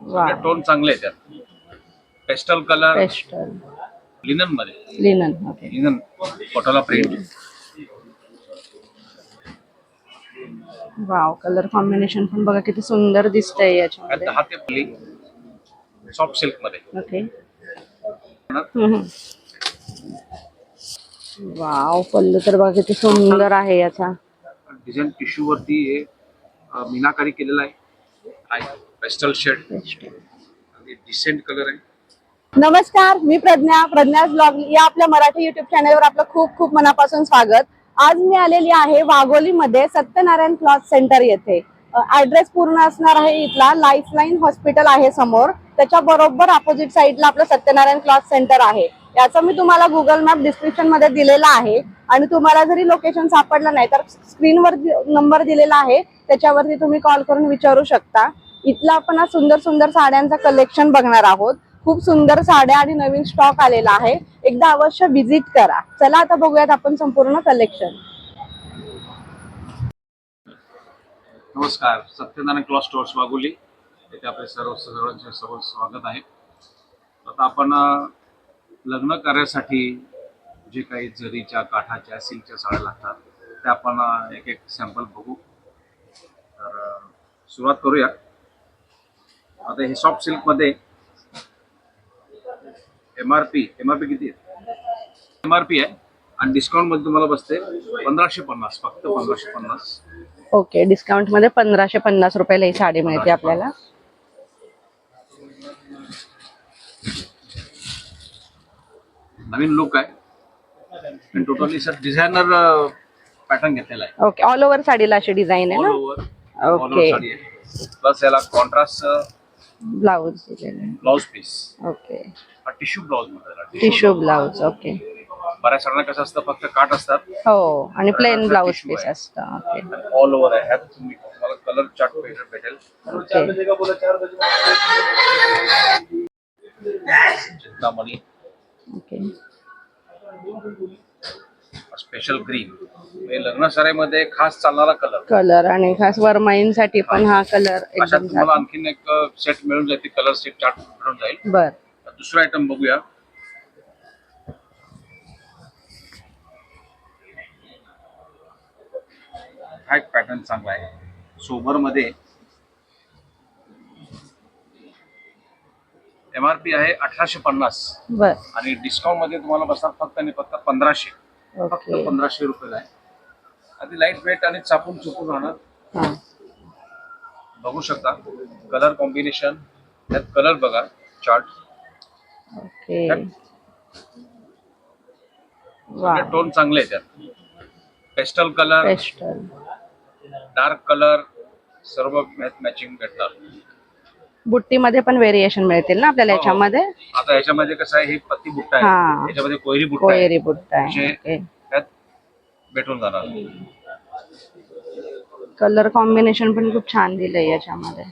वा टोन चांगले आहेत त्यात पेस्टल कलर पेस्टल लिननमध्ये. लिनन ओके लिनन फोटोला प्रिंट वाव कलर कॉम्बिनेशन पण बघा किती सुंदर दिसतंय याच्यामध्ये. दहा ते पली सॉफ्ट सिल्कमध्ये. ओके. वाव पल्लू तर बघा किती सुंदर आहे याचा. डिझाईन टिश्यू वरती हे अं, मीनाकारी केलेला आहे. Pastel shade. आणि डिसेंट कलर आहे. नमस्कार मी प्रज्ञा प्रज्ञा ब्लॉग या आपल्या मराठी युट्यूब चॅनलवर आपलं खूप खूप मनापासून स्वागत. आज मी आलेली आहे वाघोलीमध्ये सत्यनारायण क्लॉथ सेंटर येथे. ऍड्रेस पूर्ण असणार आहे इथला लाईफलाईन हॉस्पिटल आहे समोर. त्याच्या बरोबर अपोजिट साईडला आपलं सत्यनारायण क्लॉथ सेंटर आहे. याचा मी तुम्हाला गुगल मॅप डिस्क्रिप्शनमध्ये दिलेला आहे. आणि तुम्हाला जरी लोकेशन सापडलं नाही तर स्क्रीनवर नंबर दिलेला आहे त्याच्यावरती तुम्ही कॉल करून विचारू शकता. इथला आपण आज सुंदर सुंदर साड्यांचं कलेक्शन बघणार आहोत. खूप सुंदर साड्या आणि नवीन स्टॉक आलेला आहे. एकदा अवश्य व्हिजिट करा. चला आता बघूयात आपण संपूर्ण कलेक्शन नमस्कार. Satyanarayan cloth stores Wagholi. येथे आपले सर्व सर्वांचे सर्व स्वागत आहे. आता आपण लग्न कार्यासाठी जे काही जरीच्या काठाच्या सिल्कच्या साड्या लागतात त्या आपण एक एक सॅम्पल बघू. तर सुरुवात करूया. आता हे सॉफ्ट सिल्कमध्ये M R P M R P किती आहे? एम आर पी आहे आणि डिस्काउंटमध्ये तुम्हाला बसते पंधराशे पन्नास फक्त पंधराशे पन्नास. ओके डिस्काउंटमध्ये पंधराशे पन्नास रुपयाला ही साडी मिळते आपल्याला. नवीन लुक आहे. टोटली सर डिझायनर पॅटर्न घेतलेला आहे. ओके ऑल ओव्हर साडीला अशी डिझाईन आहे ना? Over all over okay. Sari आहे. प्लस याला कॉन्ट्रास्ट ब्लाऊज दिलेलं आहे. Blouse piece. Okay. Tissue blouse tissue blouse. Okay. बऱ्याच साड्यांना कसं असतं फक्त काट असतात. हो आणि प्लेन ब्लाऊज पीस. असतं ओके. ऑल ओव्हर आहे. ह्यात तुम्ही तुम्हाला कलर चार्ट भेटेल. भेटेल चिंतामणी. ओके. स्पेशल ग्रीन हे लग्न सराईमध्ये खास चालणारा कलर कलर आणि खास वरमाईंसाठी पण हा कलर अशा एकदम तुम्हाला आणखीन एक सेट मिळून जाईल कलर सेट चार्ट मिळून जाईल. बर. दुसरा आयटम बघूया. हा एक पॅटर्न चांगला आहे. सोबरमध्ये एम आर पी आहे अठराशे पन्नास. बर. आणि डिस्काउंटमध्ये तुम्हाला बसणार फक्त आणि फक्त पंधराशे. फक्त ओके. पंधराशे रुपये आहे. आधी लाइट वेट आणि चापून चुकून राहणार. हा. बघू शकता. कलर कॉम्बिनेशन त्यात कलर बघा चार्ट ओके. वा. टोन चांगले आहे त्यात pastel colour pastel dark colour सर्व मॅचिंग भेटतात बुट्टीमध्ये पण व्हेरिएशन मिळतील ना आपल्याला हो. याच्यामध्ये? आता याच्यामध्ये कसं आहे ही पत्ती बुट्टा हा. आहे याच्यामध्ये कोयरी बुट्टा आहे. कोयरी बुट्टा आहे. जे ओके. त्यात भेटून जाणार. कलर कॉम्बिनेशन पण खूप छान दिलंय याच्यामध्ये.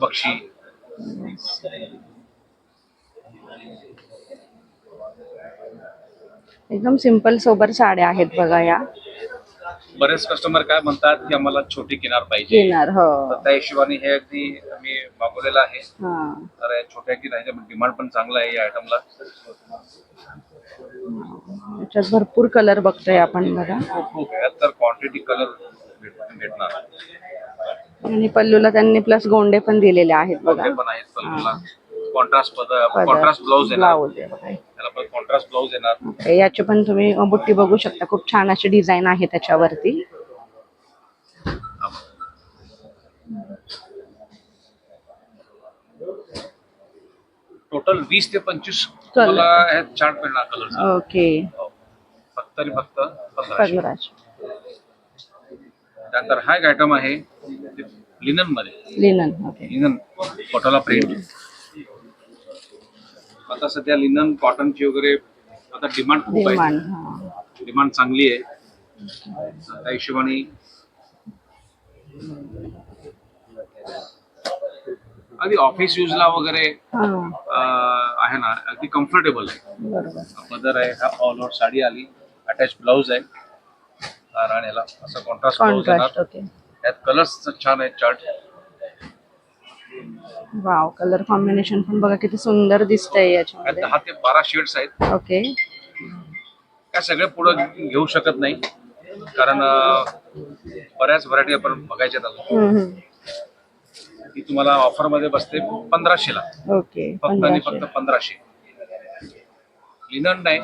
बक्षी. एकदम सिंपल सोबर साड्या आहेत बघा या. बरेच कस्टमर काय म्हणतात की आम्हाला छोटी किनार पाहिजे. किनार हो. तर त्या हिशोबाने हे अगदी मी मागवलेलं आहे. हा. तर या छोट्या किनारच्या डिमांड पण चांगला आहे या आयटमला याच्यात भरपूर कलर बघतोय आपण बघा. खूप खूप यात तर क्वांटिटी कलर भेटणार. आणि पल्लूला त्यांनी प्लस गोंडे पण दिलेले आहेत बघा. पण आहेत कॉन्ट्रास्ट कॉन्ट्रास्ट ब्लाऊज ब्लाऊज आहे बघा. त्याला पण कॉन्ट्रास्ट ब्लाऊज येणार. याची पण तुम्ही बुट्टी बघू शकता. खूप छान अशी डिझाईन आहे त्याच्यावरती. टोटल वीस ते पंचवीस तुम्हाला हे चार्ट मिळणार कलर ओके फक्त आणि फक्त पंधराशे. त्यानंतर हा एक आयटम आहे लिननमध्ये. लिनन ओके लिनन कॉटनला प्रिंट आता सध्या लिनन कॉटनची वगैरे आता डिमांड खूप आहे. डिमांड हा. डिमांड चांगली आहे. त्या हिशोबाने अगदी ऑफिस यूजला वगैरे हा. अं, आहे ना अगदी कम्फर्टेबल आहे. बरोबर. पदर आहे हा ऑल ओव्हर साडी आली अटॅच ब्लाऊज आहे. आणि याला असं कॉन्ट्रास्ट ब्लाऊज कॉन्ट्रास्ट येणार. ओके त्यात कलर्स छान आहेत चार्ट वाव कलर कॉम्बिनेशन पण बघा किती सुंदर दिसतंय याच्यामध्ये. दहा ते बारा शेड्स आहेत. ओके काय सगळे पुढं घेऊ शकत नाही. कारण बऱ्याच व्हरायटी आपण बघायच्यात अजून. ती तुम्हाला ऑफरमध्ये बसते पंधराशेला ओके फक्त आणि पंधराशे. फक्त पंधराशे. लिनन नाही.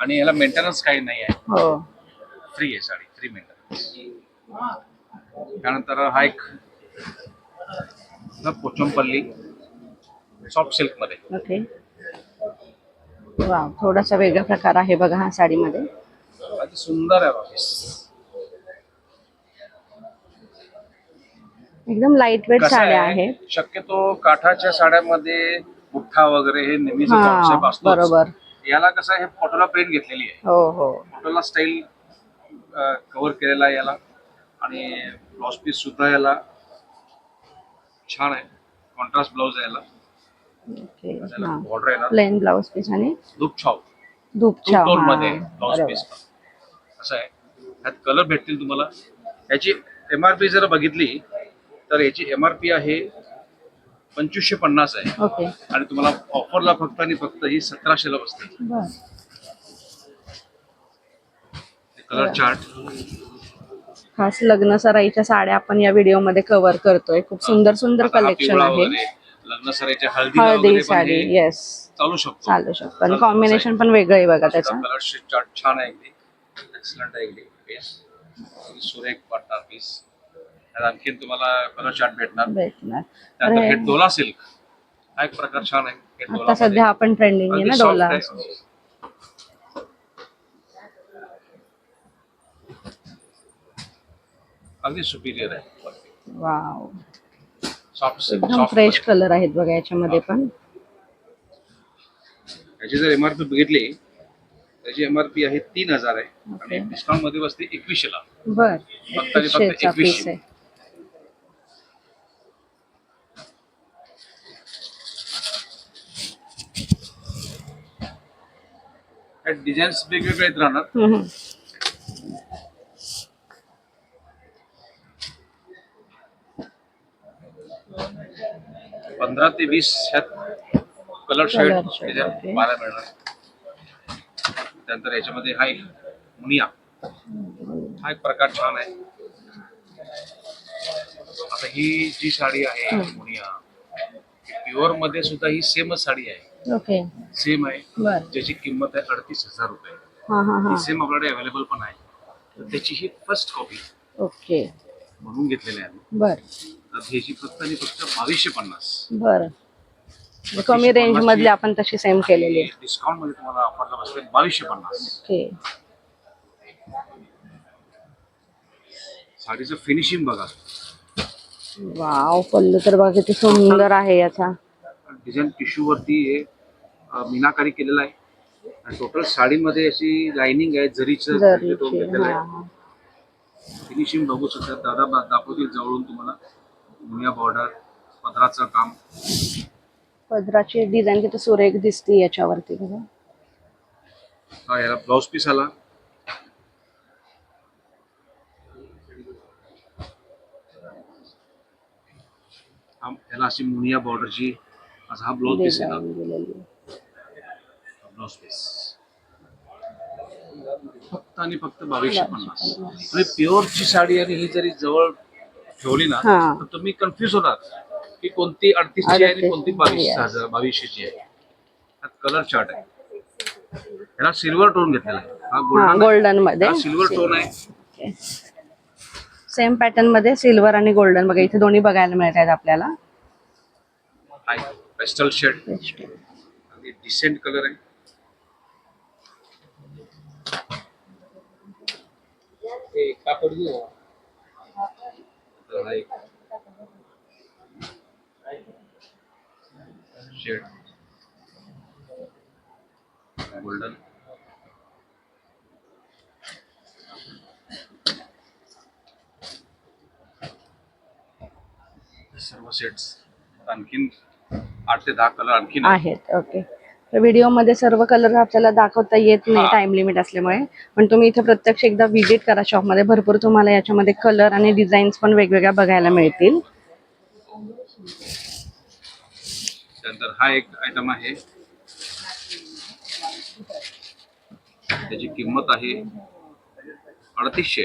आणि याला मेंटेनन्स काही नाही आहे. हो. फ्री आहे साडी. फ्री मेंटेनन्स त्यानंतर हा एक पोचमपल्ली सॉफ्ट सिल्कमध्ये ओके. वाव थोडासा वेगळा प्रकार आहे बघा हा साडीमध्ये. अति सुंदर आहे ऑफिस एकदम लाइट वेट कसं साड्या आहे? आहेत. शक्यतो काठाच्या साड्यामध्ये बुठ्ठा वगैरे हे नेहमीच हा, कॉन्सेप्ट असतो बरोबर. याला कसं आहे फोटोला प्रिंट घेतलेली आहे. हो हो. फोटोला स्टाईल कव्हर केलेला आहे याला. आणि ब्लाउज पीस सुद्धा याला छान आहे. कॉन्ट्रास्ट ब्लाउज आहे याला. बॉर्डर येणार प्लेन ब्लाउज पीस आणि मध्ये ब्लाउज. पीस असं आहे. ह्यात कलर भेटतील तुम्हाला. याची एम आर पी जर बघितली तर याची एम आर पी आहे पंचवीसशे पन्नास आहे. ओके आणि तुम्हाला ऑफरला फक्त आणि फक्त ही सतराशेला बसते. बर. कलर चार्ट खास लग्न सराईच्या साड्या आपण या व्हिडिओमध्ये कव्हर करतोय. खूप सुंदर सुंदर कलेक्शन आहे. लग्न सरायच्या हळदी साडी येस चालू शकतो. चालू शकतो. आणि कॉम्बिनेशन पण वेगळं आहे बघा त्याचं. कलर छान आहे अगदी. एक्सलंट आहे अगदी. पीस सुरेख वाटणार पीस त्यात आणखीन तुम्हाला कलर चार्ट भेटणार. भेटणार. डोला सिल्क हा एक प्रकार छान आहे. आता. सध्या आपण ट्रेंडिंग आहे ना डोला. अगदी सुपिरियर आहे. वाव सॉफ्ट एकदम सॉफ्ट फ्रेश कलर आहेत बघा याच्यामध्ये पण. याची जर एमआरपी बघितली त्याची एमआरपी आहे तीन हजार आहे. आणि Okay. डिस्काउंटमध्ये बसते एकवीसशेला बर. फक्त आणि फक्त एकवीसशेचा पीस एकवीसशे. आहे. डिझाईन्स वेगवेगळे आहेत राहणार हम्म, हम्म. पंधरा ते वीस ह्यात कलर शेड. पाहायला मिळणार. त्यानंतर याच्यामध्ये हा एक मुनिया. हा एक प्रकार छान आहे. आता ही जी साडी आहे मुनिया प्युअरमध्ये सुद्धा ही सेमच साडी आहे. ओके सेम आहे. ज्याची किंमत आहे अडतीस हजार रुपये. सेम आपल्याकडे अवेलेबल पण आहे. त्याची ही फर्स्ट कॉपी ओके म्हणून घेतलेली आहे. बर. तर ह्याची फक्त आणि फक्त बावीसशे पन्नास. बर. म्हणजे कमी रेंज मधली आपण तशी सेम केलेली आहे. डिस्काउंटमध्ये तुम्हाला ऑफरला बसते बावीसशे पन्नास. ओके. साडीचं फिनिशिंग बघा. वाव पल्लू तर बघा किती सुंदर आहे याचा. डिझाईन टिश्यू वरती हे मीनाकारी केलेलं आहे. आणि टोटल साडीमध्ये अशी लाइनिंग आहे जरीचं फिनिशिंग बघू शकता. दादा दाखवतील जवळून तुम्हाला. मुनिया बॉर्डर पदराचं काम. पदराची डिझाईन किती सुरेख दिसते याच्यावरती बघा. हा याला ब्लाउज पीस आला. हा- याला अशी मुनिया बॉर्डरची असा हा ब्लाउज पीस येणार डिझाईन दिलेली. ब्लाउज पीस फक्त आणि फक्त बावीसशे पन्नास. म्हणजे प्युअरची साडी आणि ही जरी जवळ ठेवली ना हा. तर तुम्ही कन्फ्युज होणार की कोणती अडतीसची आहे आणि. कोणती बावीस Yes. हजार बावीसशेची आहे. त्यात कलर चार्ट आहे. ह्याला सिल्वर टोन घेतलेला आहे. हा हा गोल्डन गोल्डनमध्ये. सिल्वर टोन आहे. सेम पॅटर्नमध्ये सिल्वर आणि गोल्डन बघा इथे दोन्ही बघायला मिळत आहेत आपल्याला. पेस्टल शेड आणि डिसेंट कलर आहे. तर हा एक शेड गोल्डन सर्व सेट्स आणखीन आठ ते दहा कलर आणखीन आहेत. आहेत ओके व्हिडिओमध्ये सर्व कलर आपल्याला दाखवता येत नाही. टाइम लिमिट असल्यामुळे. पण तुम्ही इथे प्रत्यक्ष एकदा व्हिजिट करा शॉपमध्ये भरपूर तुम्हाला याच्यामध्ये कलर आणि डिझाईन्स पण वेगवेगळ्या बघायला मिळतील. त्यानंतर हा एक आयटम आहे. त्याची किंमत आहे अडतीसशे.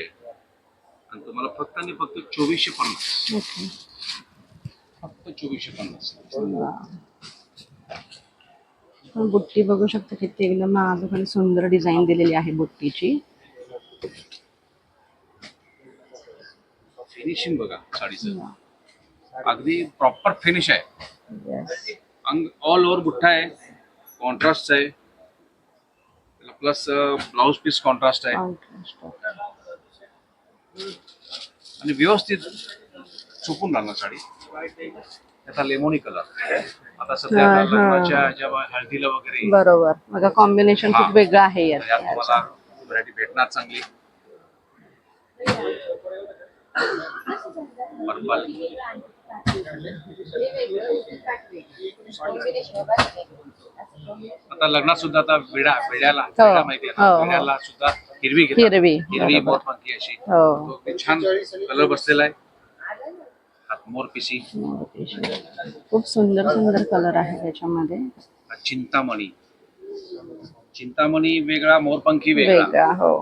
आणि तुम्हाला फक्त आणि फक्त चोवीसशे पन्नास. फक्त चोवीसशे पन्नास. आपण बुट्टी बघू शकता किती एकदम आणि सुंदर डिझाईन दिलेली आहे बुट्टीची. फिनिशिंग बघा साडीचं. अगदी प्रॉपर फिनिश आहे. अंग ऑल ओव्हर गुठ्ठा आहे. कॉन्ट्रास्ट आहे. प्लस ब्लाउज पीस कॉन्ट्रास्ट आहे. आणि व्यवस्थित चुकून राहणार साडी. त्याचा लेमोनी कलर आता सध्या हा, आता हा. लग्नाच्या जेव्हा हळदीला वगैरे बरोबर. बघा कॉम्बिनेशन हा. खूप वेगळं आहे तर यात यात तुम्हाला व्हरायटी भेटणार चांगली. पर्पल आता लग्नात सुद्धा आता विडा विड्याला हो, विडा माहिती आहे हो, हो. विड्याला सुद्धा हिरवी घेतात. हिरवी, हिरवी बरोबर. मोठमंती अशी. हो. तो ते छान कलर बसलेला आहे. हात मोर पिसी खूप सुंदर सुंदर कलर आहे त्याच्यामध्ये. हा चिंतामणी. चिंतामणी वेगळा मोरपंखी वेगळा. हो.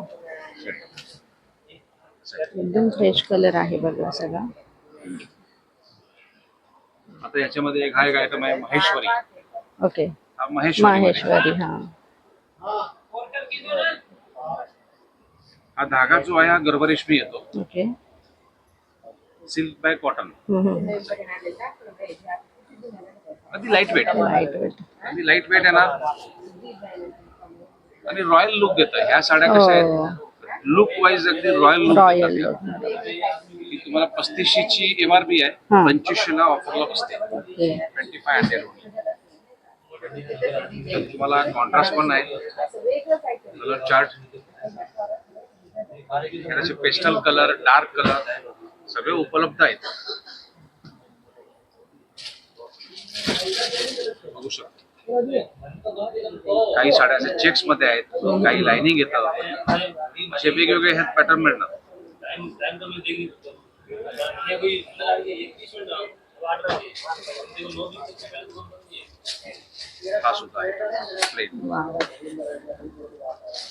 एकदम फ्रेश कलर आहे बघा सगळा. आता याच्यामध्ये एक हा एक आयटम आहे महेश्वरी. ओके महेश्वरी माहेश्वरी हा. हा धागा जो आहे हा गर्भरेशमी येतो. Okay silk by cotton. अगदी लाइट वेट अगदी लाइट वेट आहे ना. आणि रॉयल लुक देत ह्या साड्या कशा आहेत? लुक वाईज अगदी रॉयल लुक ही तुम्हाला पस्तीसशे ची एमआरपी आहे. हा. पंचवीसशे ला ऑफरला बसते ट्वेंटी फाय हंड्रेड तुम्हाला कॉन्ट्रास्ट पण आहे. Colour chart pastel colour dark colour सगळे उपलब्ध आहेत. बघू शकतो. काही साड्या असे चेक्समध्ये आहेत. काही लाइनिंग येतात असे वेगवेगळे ह्यात पॅटर्न मिळणार हा सुद्धा आहे.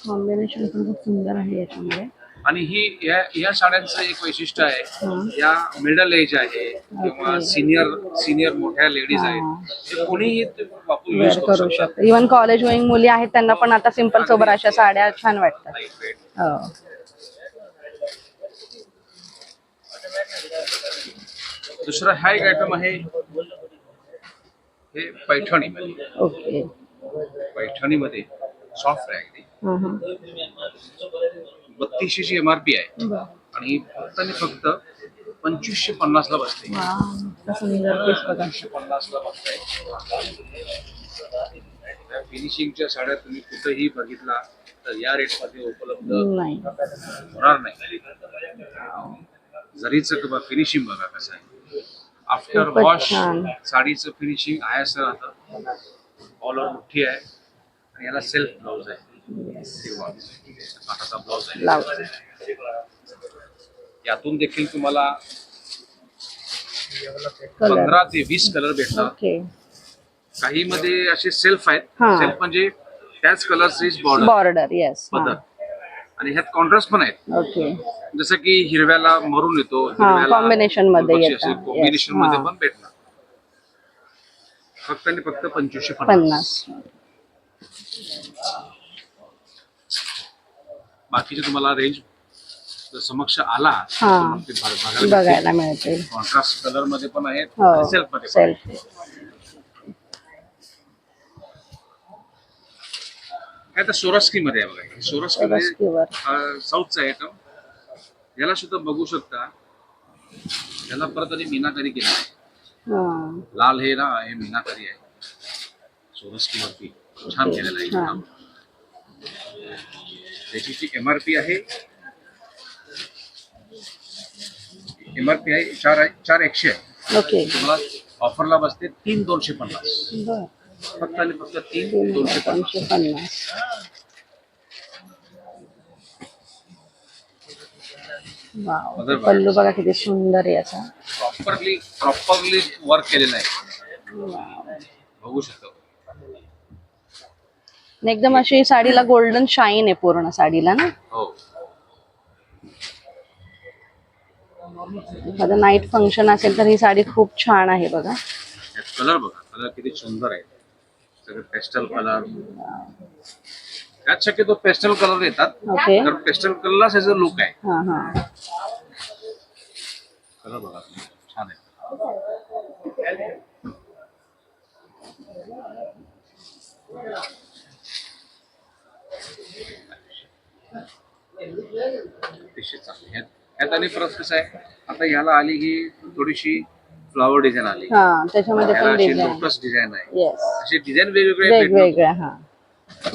कॉम्बिनेशन पण खूप सुंदर आहे याच्यामध्ये. आणि ही या या साड्यांचं एक वैशिष्ट्य आहे. या मिडल एज आहे किंवा. सिनियर सिनियर मोठ्या लेडीज. आहेत ते कोणीही वापरून यूज करू शकतात इव्हन कॉलेज गोईंग मुली आहेत त्यांना पण आता सिंपल सोबत अशा साड्या छान वाटतात. हो दुसरा हा एक आयटम आहे हे पैठणी ओके पैठणीमध्ये सॉफ्ट आहे. बत्तीसशे ची एमआरपी आहे. आणि फक्त आणि फक्त पंचवीसशे पन्नास ला बसते पंचवीसशे पन्नास ला फिनिशिंगच्या साड्या तुम्ही कुठेही बघितला तर या रेटमध्ये उपलब्ध नाही. होणार नाही. जरीचं फिनिशिंग बघा कसं आहे. After wash. साडीचं फिनिशिंग आहे असं राहतं. ऑल ओव्हर मुठ्ठी आहे. आणि याला सेल्फ ब्लाऊज आहे. आहे यातून देखील तुम्हाला कलर पंधरा ते वीस कलर भेटतात काही मध्ये असे सेल्फ आहेत. सेल्फ म्हणजे त्याच कलरची बॉर्डर बॉर्डर येस पदर आणि ह्यात कॉन्ट्रास्ट पण आहेत. ओके जसं की हिरव्याला मरून येतो हा, combination मध्ये येतं. कॉम्बिनेशनमध्ये. पण भेटणार. फक्त आणि फक्त पंचवीसशे पन्नास. बाकीचे तुम्हाला रेंज समक्ष आला हा. तर ते बघायला मिळते कॉन्ट्रास्ट कलरमध्ये पण आहेत हो सेल्फमध्ये पण आहेत. सेल्फ काय तर सोरस्की मध्ये आहे बघा. हे सोरस्की मध्ये साऊथचा आयटम याला सुद्धा बघू शकता. याला परत आणि मीनाकारी केलं आहे. हा. लाल हे ना हे मीनाकारी आहे. सोरस्की वरती छान. केलेलं आहे. हा. त्याची जी एम आर पी आहे एम आर पी आहे चार चार एकशे. आहे ओके. तुम्हाला ऑफरला बसते तीन दोनशे पन्नास. बर. फक्त आणि फक्त तीन दोनशे पन्नास. Wow one. पल्लू बघा किती सुंदर आहे याचा. प्रॉपरली प्रॉपरली वर्क केलेलं आहे. वाव. बघू शकता. एकदम अशी साडीला गोल्डन शाईन आहे पूर्ण साडीला ना. हो. एखादं नाईट फंक्शन असेल तर ही साडी खूप छान आहे बघा. कलर बघा कलर किती सुंदर आहे. सगळे पेस्टल कलर त्यात शक्यतो पेस्टल कलर येतात ओके तर पेस्टल लुक आहे. हा हा. कलर बघा. छान आहे. अतिशय चांगली. ह्यात आणि परत कसं आहे आता ह्याला आली ही थोडीशी फ्लॉवर डिझाईन आली. हा त्याच्यामध्ये ह्याला पण अशी डिझाईन लोटस डिझाईन आहे. येस अशी डिझाईन वेगवेगळे. वेगवेगळ्या हा.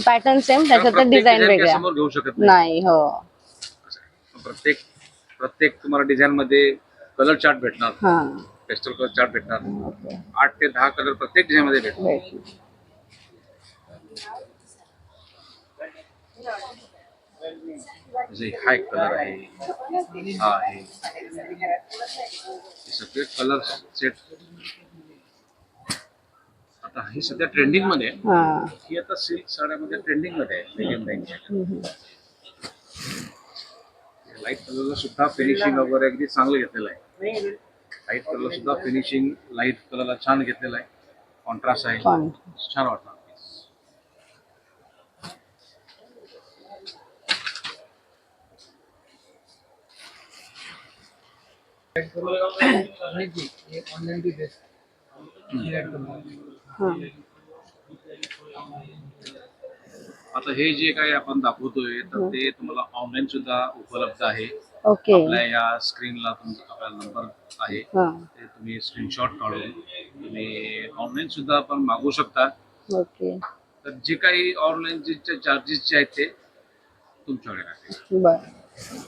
पॅटर्न सेम त्याच्यात डिझाईन वेगळ्या. समोर घेऊ शकत नाही. नाही हो. असं आहे. प्रत्येक प्रत्येक तुम्हाला डिझाईन मध्ये कलर चार्ट भेटणार. हा. पेस्टल कलर चार्ट भेटणार. ओके. आठ ते दहा कलर प्रत्येक डिझाईन मध्ये भेटणार. भेटलं. जसे हा एक कलर आहे. हा आहे हे सगळे कलर सेट आता हे सध्या ट्रेंडिंगमध्ये आहे. हा. ही आता सिल्क साड्यामध्ये ट्रेंडिंगमध्ये आहे. medium range. लाइट कलरला सुद्धा फिनिशिंग वगैरे अगदी चांगलं घेतलेलं आहे. लाइट कलरला सुद्धा फिनिशिंग लाइट कलरला छान घेतलेलं आहे. कॉन्ट्रास्ट आहे. छान. छान वाटणार आता हे जे काही आपण दाखवतोय तर ते तुम्हाला ऑनलाईन सुद्धा उपलब्ध आहे. ओके. आपल्या या स्क्रीनला तुमचा आपला नंबर आहे. हा. ते तुम्ही स्क्रीनशॉट काढून तुम्ही ऑनलाईन सुद्धा आपण मागवू शकता. ओके. तर जे काही ऑनलाईन जे चार्जेस जे आहेत ते तुमच्याकडे बर.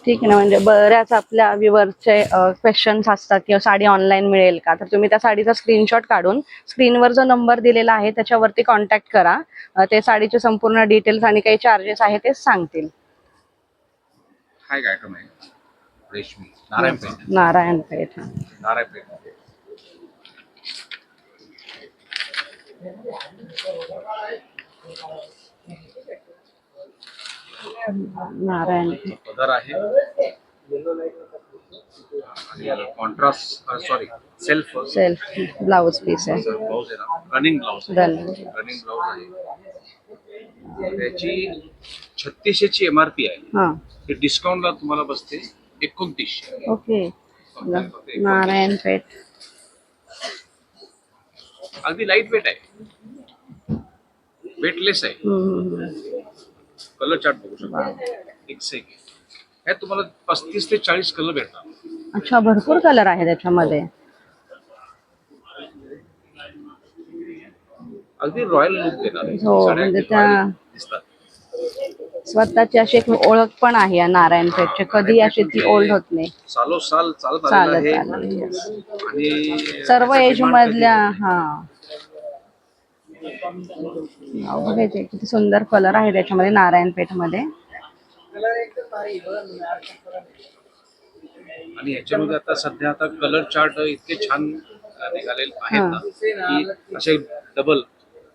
ठीक आहे ना म्हणजे बऱ्याच आपल्या व्ह्युअरचे क्वेश्चन्स असतात किंवा साडी ऑनलाईन मिळेल का? तर तुम्ही त्या साडीचा स्क्रीनशॉट काढून स्क्रीनवर जो नंबर दिलेला आहे त्याच्यावरती कॉन्टॅक्ट करा. ते साडीचे संपूर्ण डिटेल्स आणि काही चार्जेस आहे ते सांगतील. नारायणपेठ नारायणपेठ हा. नारायणपेठ नारायणपेठ पदर आहे. Contrast sorry self self blouse piece आहे. ब्लाउज आहे ना. Running blouse. रनिंग ब्लाउज आहे. त्याची छत्तीसशेची एम आर पी आहे. हा. ते डिस्काउंटला तुम्हाला बसते एकोणतीसशे. ओके. नारायणपेठ अगदी लाइट वेट आहे. वेटलेस आहे. कलर चार्ट बघू शकता. एक से एक ह्यात तुम्हाला पस्तीस ते चाळीस कलर भेटणार अच्छा भरपूर कलर आहे त्याच्यामध्ये. अगदी रॉयल लुक देणार. हो, म्हणजे त्या- दिसतात. स्वतःची अशी एक ओळख पण आहे या नारायणपेठची कधी अशी ती ओल्ड होत नाही. सालो साल चालत आलेलं चालत आहे. आणि सर्व त्याचा एज demand मधल्या हा. बघायचे किती सुंदर कलर आहे त्याच्यामध्ये नारायणपेठमध्ये आणि याच्यामध्ये आता सध्या आता कलर चार्ट इतके छान अ, निघालेले आहेत ना की असे डबल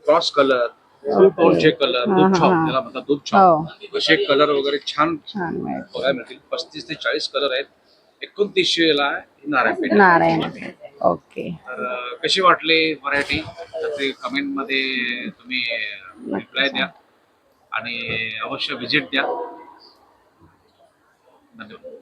क्रॉस कलर टोनचे कलर दूध छॉप. त्याला म्हणतात दूध हो. छॉप असे कलर वगैरे छान बघायला मिळतील. पस्तीस ते चाळीस कलर आहेत. एकोणतीसशे ला नारायणपेठ नारायणपेठ ओके. तर अ, कशी वाटली व्हरायटी तर ते कमेंटमध्ये तुम्ही रिप्लाय द्या आणि अवश्य विजिट द्या. धन्यवाद.